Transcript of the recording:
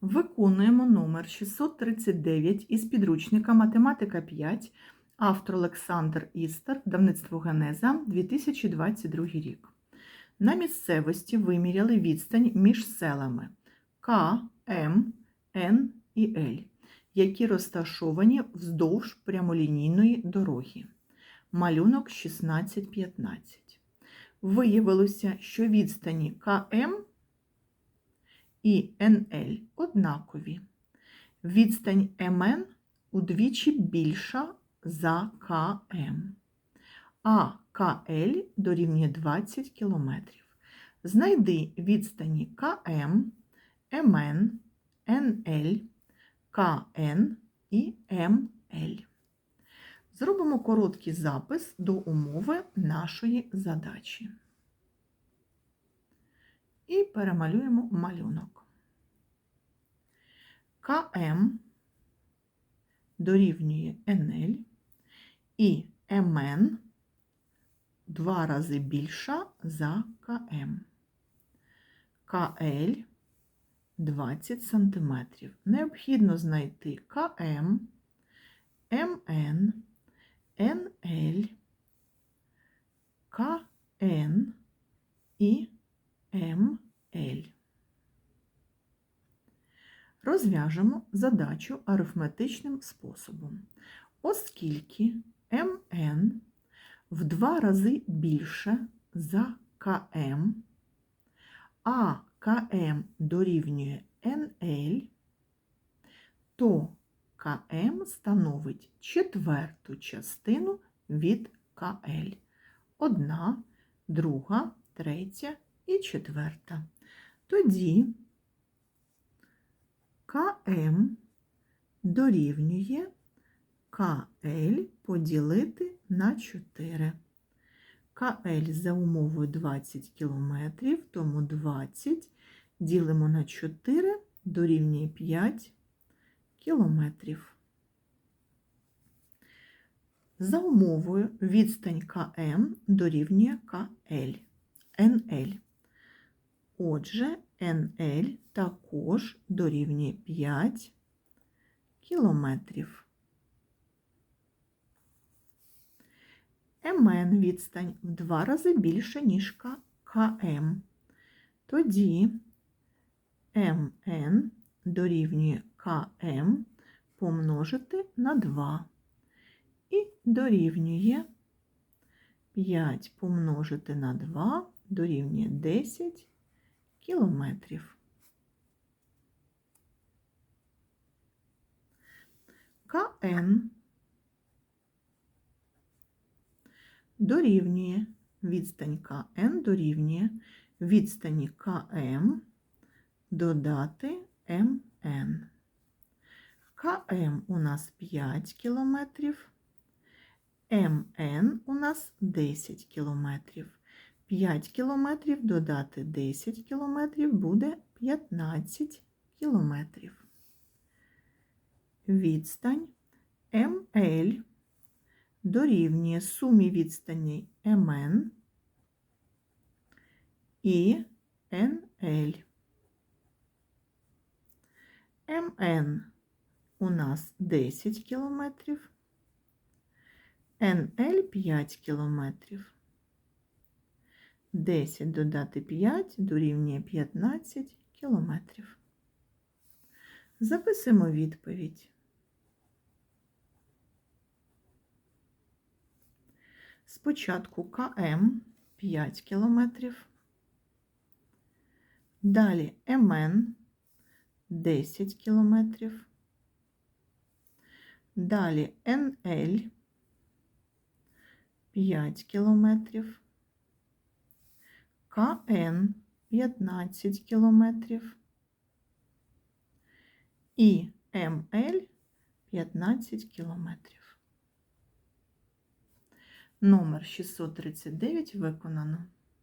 Виконуємо номер 639 із підручника Математика 5, автор Олександр Істер, давництво Генеза, 2022 рік. На місцевості виміряли відстань між селами К, М, Н і Л, які розташовані вздовж прямолінійної дороги. Малюнок 16-15. Виявилося, що відстані КМ і НЛ однакові. Відстань МН удвічі більша за КМ, а КЛ дорівнює 20 км. Знайди відстані КМ, МН, НЛ, КН і МЛ. Зробимо короткий запис до умови нашої задачі. І перемалюємо малюнок. КМ дорівнює НЛ і МН два рази більша за КМ. КЛ 20 см. Необхідно знайти КМ, МН, НЛ, КН і МЛ. Розв'яжемо задачу арифметичним способом. Оскільки МН в два рази більше за КМ, а КМ дорівнює НЛ, то КМ становить четверту частину від КЛ. Одна, друга, третя і четверта. Тоді КМ дорівнює КЛ поділити на 4. КЛ за умовою 20 км, тому 20 ділимо на 4 дорівнює 5 кілометрів. За умовою відстань КМ дорівнює КЛ. НЛ. Отже, НЛ також дорівнює 5 кілометрів. МН відстань в два рази більше, ніж КМ. Тоді МН дорівнює КМ помножити на 2 і дорівнює 5 помножити на 2 дорівнює 10 кілометрів. КН дорівнює відстань КН дорівнює відстані КМ додати МН. КМ у нас 5 кілометрів, МН у нас 10 кілометрів. 5 кілометрів додати 10 кілометрів буде 15 кілометрів. Відстань МЛ дорівнює сумі відстані МН і НЛ. МН у нас 10 кілометрів, НЛ 5 кілометрів. 10 додати 5 дорівнює 15 кілометрів. Записуємо відповідь. Спочатку КМ 5 кілометрів, далі МН 10 кілометрів, далі НЛ 5 кілометрів, КН 15 кілометрів і МЛ 15 кілометрів. Номер 639 виконано.